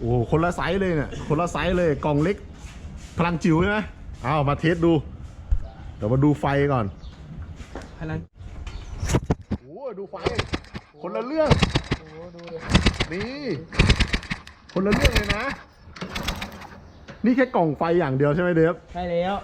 โอ้โหคนละไซส์เลยเนี่ยคนละไซส์เลยกล่องเล็ก พลังจิ๋วใช่ไหมเอามาเทสดู เดี๋ยวมาดูไฟก่อนพลังโอ้โหดูไฟ คนละเรื่องโอ้ดูเลยนี่คนละเรื่องเลยนะ นี่แค่กล่องไฟอย่างเดียวใช่ไหมเดฟ ใช่แล้ว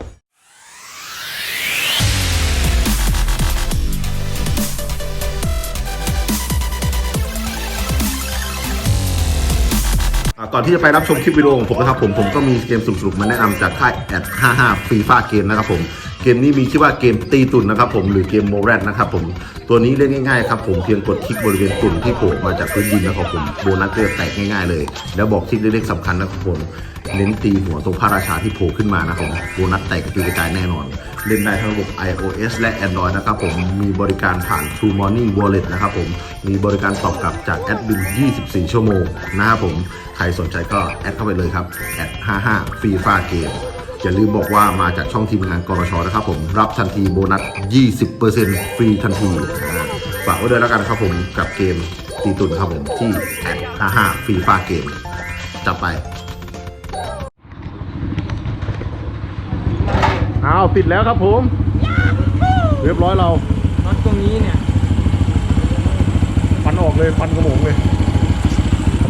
ก่อนที่จะไปรับชมคลิปวิดีโอของผมนะครับผมผมก็มีเกมสนุกๆมาแนะนำจากค่ายแอด55ฟีฟ่าเกมนะครับผมเกมนี้มีชื่อว่าเกมตีตุ่นนะครับผมหรือเกมโมแรดนะครับผมตัวนี้เล่นง่ายๆครับผมเพียงกดคลิกบริเวณตุ่นที่โผล่มาจากพื้นดินนะครับผมโบนัสก็จะแตกง่ายๆเลย แล้วบอกทริกเล็กๆสำคัญนะครับผมเน้นตีหัวตรงพระราชาที่โผล่ขึ้นมานะครับโบนัสแตกกระจุยกระจายแน่นอน เล่นได้ทั้งระบบ iOS และ Android นะครับผมมีบริการผ่าน True Money Wallet นะครับผมมีบริการตอบกลับจากแอดมิน 24 ชั่วโมงนะครับผมใครสนใจก็แอดเข้าไปเลยครับแอด55ฟรีฟ้าเกมอย่าลืมบอกว่ามาจากช่องทีมงานกรชนะครับผมรับทันทีโบนัส 20%ฟรีทันทีฝากไว้ด้วยแล้วกันครับผมกับเกมตีตุนครับผมที่แอด55ฟรีฟ้าเกมจับไป อ้าวติดแล้วครับผม เรียบร้อยเราน็อตตรงนี้เนี่ยฟันออกเลยฟันกระโมงเลย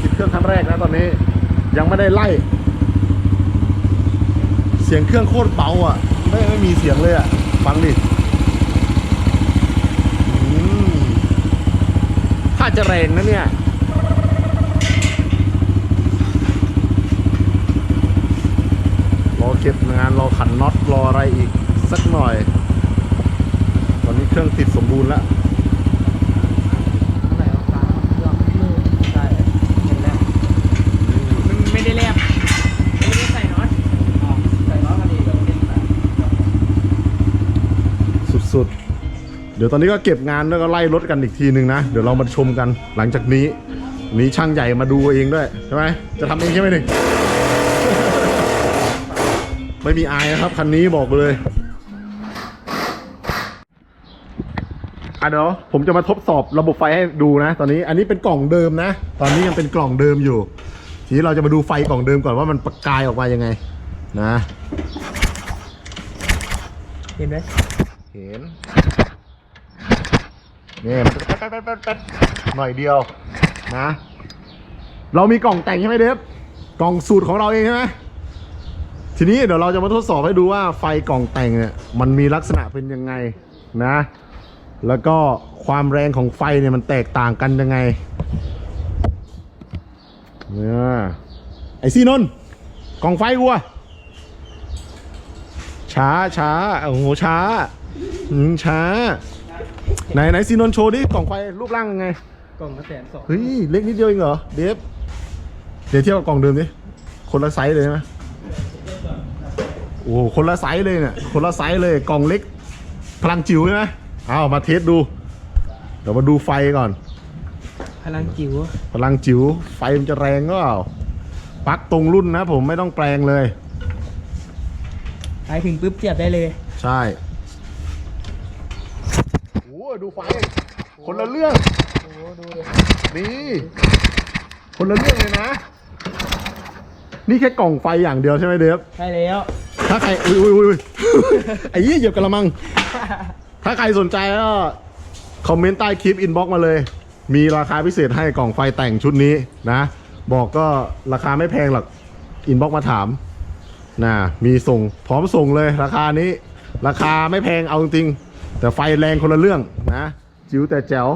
ติดเครื่องครั้งแรกนะตอนนี้ ยังไม่ได้ไล่ เสียงเครื่องโคตรเบาอะ ไม่ไม่มีเสียงเลยอะ ฟังดิอืมถ้าจะแรงนะเนี่ย รอเก็บงานรอขันน็อตรออะไรอีกสักหน่อย ตอนนี้เครื่องติดสมบูรณ์แล้วไหนเอาตาเครื่องมือใช่เห็นแล้วมันไม่ได้แลบไม่ได้ใส่น็อตอ๋อใส่น็อตพอดีแล้วเล่นไปสุดๆ เดี๋ยวตอนนี้ก็เก็บงานแล้วก็ไล่รถกันอีกทีหนึ่งนะ เดี๋ยวเรามาชมกันหลังจากนี้วันนี้ช่างใหญ่มาดูเองด้วยใช่ไหมจะทำเองใช่ไหมหนึ่ง ไม่มีอายนะครับ คันนี้บอกเลยอะเดี๋ยวผมจะมาทดสอบระบบไฟให้ดูนะ ตอนนี้อันนี้เป็นกล่องเดิมนะ ตอนนี้ยังเป็นกล่องเดิมอยู่ ทีนี้เราจะมาดูไฟกล่องเดิมก่อนว่ามันประกายออกมายังไง นะเห็นไหมเห็นนี่มันจะแป๊ดแป๊ดแป๊ดแป๊ดหน่อยเดียวนะ เรามีกล่องแต่งใช่ไหมเดฟกล่องสูตรของเราเองใช่ไหม ทีนี้เดี๋ยวเราจะมาทดสอบให้ดูว่าไฟกล่องแต่งเนี่ยมันมีลักษณะเป็นยังไงนะ แล้วก็ความแรงของไฟเนี่ยมันแตกต่างกันยังไงเนี่ยไอซี่นนท์กล่องไฟกูอะช้าช้าโอ้โหช้าอืมช้า ไหนไหนซีนนท์โชว์ดิกล่องไฟรูปร่างยังไง กล่องละแสนสองเฮ้ย เล็กนิดเดียวเองเหรอ เดฟ เดี๋ยวเทียบกับกล่องเดิมดิ คนละไซส์เลยใช่ไหม โอ้โหคนละไซส์เลยเนี่ยคนละไซส์เลยกล่องเล็กพลังจิ๋วใช่ไหมเอามาเทสดู เดี๋ยวมาดูไฟก่อน พลังจิ๋วพลังจิ๋วไฟมันจะแรงก็เปล่าปลั๊กตรงรุ่นนะผมไม่ต้องแปลงเลย ไปถึงปุ๊บเสียบได้เลย ใช่โอ้ดูไฟ คนละเรื่องโอ้ดูเลยนี่คนละเรื่องเลยนะ นี่แค่กล่องไฟอย่างเดียวใช่ไหมเดฟใช่แล้ว ถ้าใครอุ้ยอุ้ยอุ้ยอุ้ยไอ้ยี่เหยียบกระมัง ถ้าใครสนใจก็คอมเมนต์ใต้คลิปอินบ็อกมาเลย มีราคาพิเศษให้กล่องไฟแต่งชุดนี้นะ บอกก็ราคาไม่แพงหรอกอินบ็อกมาถามนะมีส่งพร้อมส่งเลยราคานี้ ราคาไม่แพงเอาจริงๆแต่ไฟแรงคนละเรื่องนะ จิ๋วแต่แจ๋ว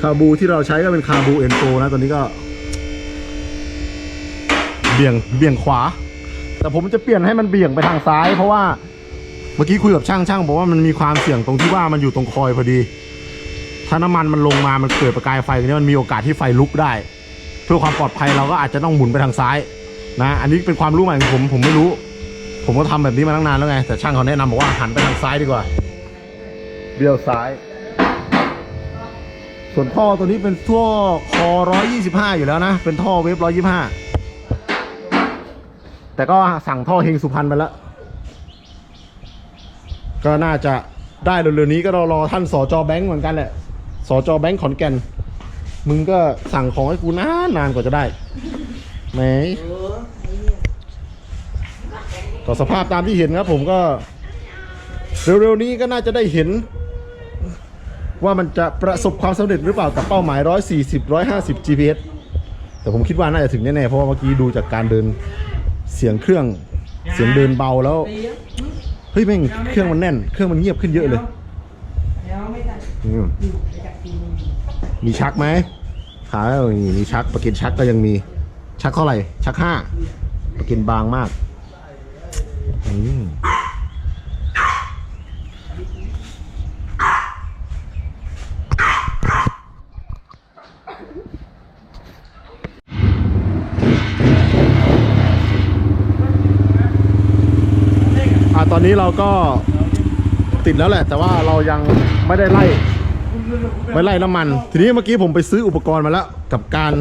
คาบูที่เราใช้ก็เป็นคาบูเอ็นโตนะตอนนี้ก็ เบี่ยงเบี่ยงขวา แต่ผมจะเปลี่ยนให้มันเบี่ยงไปทางซ้าย เพราะว่าเมื่อกี้คุยกับช่างช่างบอกว่ามันมีความเสี่ยงตรงที่ว่ามันอยู่ตรงคอยพอดี ถ้าน้ำมันมันลงมามันเกิดประกายไฟตรงนี้มันมีโอกาสที่ไฟลุกได้ เพื่อความปลอดภัยเราก็อาจจะต้องหมุนไปทางซ้าย นะ อันนี้เป็นความรู้ใหม่ของผมผมไม่รู้ ผมก็ทำแบบนี้มาตั้งนานแล้วไง แต่ช่างเขาแนะนำบอกว่าหันไปทางซ้ายดีกว่าเบี้ยวซ้าย ส่วนท่อตัวนี้เป็นท่อคอ125 อยู่แล้วนะ เป็นท่อเวฟ125 แต่ก็สั่งท่อเฮงสุพรรณไปแล้ว ก็น่าจะได้เร็วๆนี้ก็รอรอท่านสจแบงค์เหมือนกันแหละสจแบงค์ขอนแก่น มึงก็สั่งของให้กูนานนานกว่าจะได้ไหมก็สภาพตามที่เห็นครับผมก็ เร็วๆนี้ก็น่าจะได้เห็น ว่ามันจะประสบความสำเร็จหรือเปล่ากับเป้าหมาย 140 150 GPS แต่ผมคิดว่าน่าจะถึงแน่ๆ เพราะว่าเมื่อกี้ดูจากการเดินเสียงเครื่องเสียงเดินเบาแล้ว เฮ้ยแม่งเครื่องมันแน่น เครื่องมันเงียบขึ้นเยอะเลยอืมมีชักไหมขาเออนี่มีชักประกินชักก็ยังมีชักเท่าไหร่ ชักห้าประกินบางมากอืม อนนี้เราก็ติดแล้วแหละ แต่ว่าเรายังไม่ได้ไล่ไม่ไล่น้ำมัน ทีนี้เมื่อกี้ผมไปซื้ออุปกรณ์มาแล้ว กับการ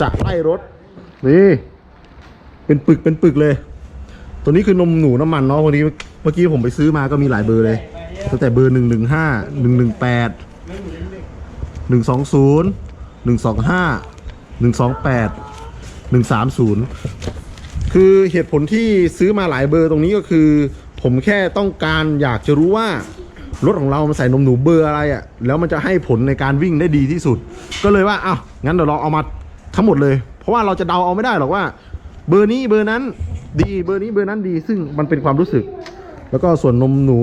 จะไล่รถ นี่ เป็นปึกเป็นปึกเลย ตัวนี้คือนมหนูน้ำมันเนาะวันนี้เมื่อกี้ผมไปซื้อมาก็มีหลายเบอร์เลยตั้งแต่เบอร์หนึ่งหนึ่งห้าหนึ่งหนึ่งแปดหนึ่งสองศูนย์หนึ่งสองห้าหนึ่งสองแปดหนึ่งสามศูนย์ คือเหตุผลที่ซื้อมาหลายเบอร์ตรงนี้ก็คือ ผมแค่ต้องการอยากจะรู้ว่ารถของเรามันใส่นมหนูเบอร์อะไรอะ่ะแล้วมันจะให้ผลในการวิ่งได้ดีที่สุด ก็เลยว่าอ้าวงั้นเดี๋ยวเราเอามาทั้งหมดเลย เพราะว่าเราจะเดาเอาไม่ได้หรอกว่า เบอร์นี้เบอร์นั้นดีเบอร์นี้เบอร์นั้นดี ซึ่งมันเป็นความรู้สึก แล้วก็ส่วนนมหนู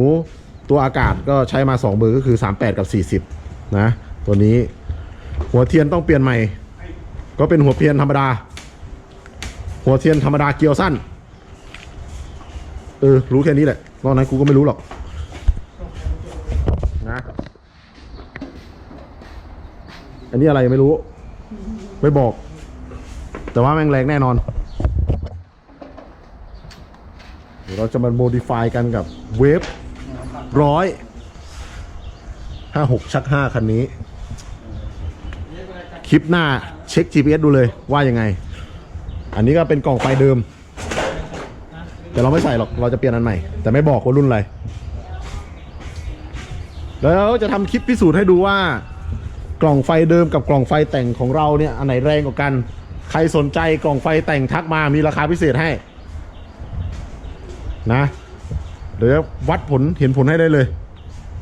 ตัวอากาศก็ใช้มา 2 เบอร์ก็คือ 38 กับ 40 นะ ตัวนี้ หัวเทียนต้องเปลี่ยนใหม่ ก็เป็นหัวเทียนธรรมดา หัวเทียนธรรมดาเกียวสั้น เออ รู้แค่นี้แหละนอกนั้นกูก็ไม่รู้หรอก นะ อันนี้อะไรไม่รู้ ไม่บอก แต่ว่าแม่งแรงแน่นอนเดี๋ยวเราจะมาโมดิฟายกันกับเวฟร้อยห้าหกชักห้าคันนี้ คลิปหน้าเช็ค GPS ดูเลยว่ายังไง อันนี้ก็เป็นกล่องไฟเดิม แต่เราไม่ใส่หรอก เราจะเปลี่ยนอันใหม่ แต่ไม่บอกว่ารุ่นอะไร แล้วจะทำคลิปพิสูจน์ให้ดูว่ากล่องไฟเดิมกับกล่องไฟแต่งของเราเนี่ยอันไหนแรงกว่ากัน ใครสนใจกล่องไฟแต่งทักมามีราคาพิเศษให้ นะ เดี๋ยววัดผลเห็นผลให้ได้เลย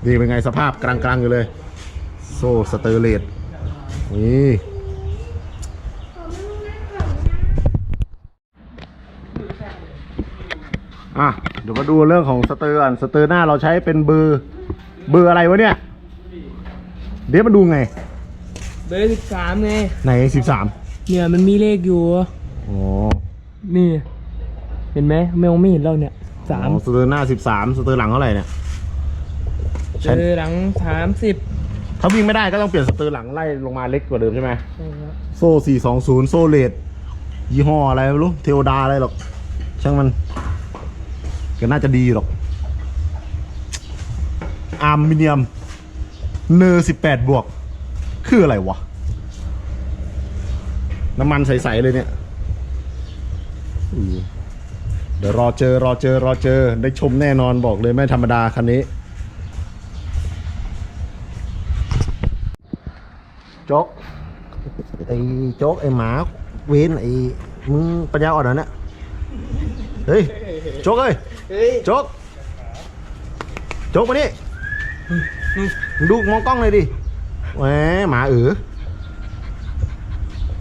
นี่เป็นไงสภาพกลางๆอยู่เลย โซ่สเตอร์เลสนี่ อะเดี๋ยวมาดูเรื่องของสเตอร์ก่อนสเตอร์หน้าเราใช้เป็นเบอร์เบอร์อะไรวะเนี่ย เดี๋ยวมาดูไง เบอร์สิบสามไง ไหนสิบสามเนี่ยมันมีเลขอยู่ อ๋อนี่ เห็นไหมแมวไม่เห็นเราเนี่ยสามอ๋อสเตอร์หน้าสิบสามสเตอร์หลังเท่าไหร่เนี่ยใช่เบอร์หลังสามสิบถ้าวิ่งไม่ได้ก็ต้องเปลี่ยนสเตอร์หลังไล่ลงมาเล็กกว่าเดิมใช่ไหมใช่ครับโซ่420โซ่เลดยี่ห้ออะไรไม่รู้ เทวดาอะไรหรอก ช่างมัน ก็น่าจะดีหรอกอาร์มิเนียมเนอร์18บวก คืออะไรวะ น้ำมันใส ๆ เลยเนี่ยเดี๋ยวรอเจอรอเจอรอเจอ ได้ชมแน่นอนบอกเลยไม่ธรรมดาคันนี้โจ๊กไอ้โจ๊กไอ้หมาเวนไอ้มึงปัญญาอ่อนเหรอเนี่ยเฮ้ย โจ๊กเอ้ยเฮ้ยโจ๊กโจ๊กมานี่มึงดูมองกล้องเลยดิแหมหมาเออ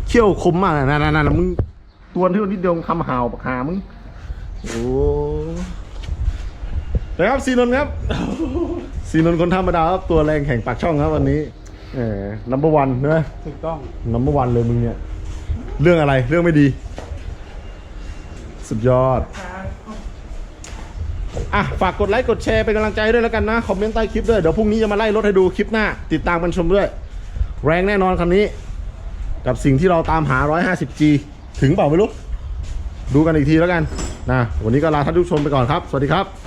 เขี้ยวคมมากนะนั่นนั่นมึงตัวที่นิดเดียวมึงทำห่าวปากหามึงโอ้นะครับซีนนท์ครับซีนนท์คนธรรมดาครับตัวแรงแข่งปากช่องครับวันนี้เออ number one ใช่ไหมถูกต้องนัมเบอร์วันเลยมึงเนี่ย เรื่องอะไรเรื่องไม่ดี สุดยอด อะฝากกดไลค์กดแชร์เป็นกำลังใจด้วยแล้วกันนะคอมเมนต์ใต้คลิปด้วยเดี๋ยวพรุ่งนี้จะมาไล่รถให้ดูคลิปหน้า ติดตามกันชมด้วย แรงแน่นอนคันนี้ กับสิ่งที่เราตามหา 150G ถึงเปล่าไม่รู้ดูกันอีกทีแล้วกันนะวันนี้ก็ลาท่านผู้ชมไปก่อนครับ สวัสดีครับ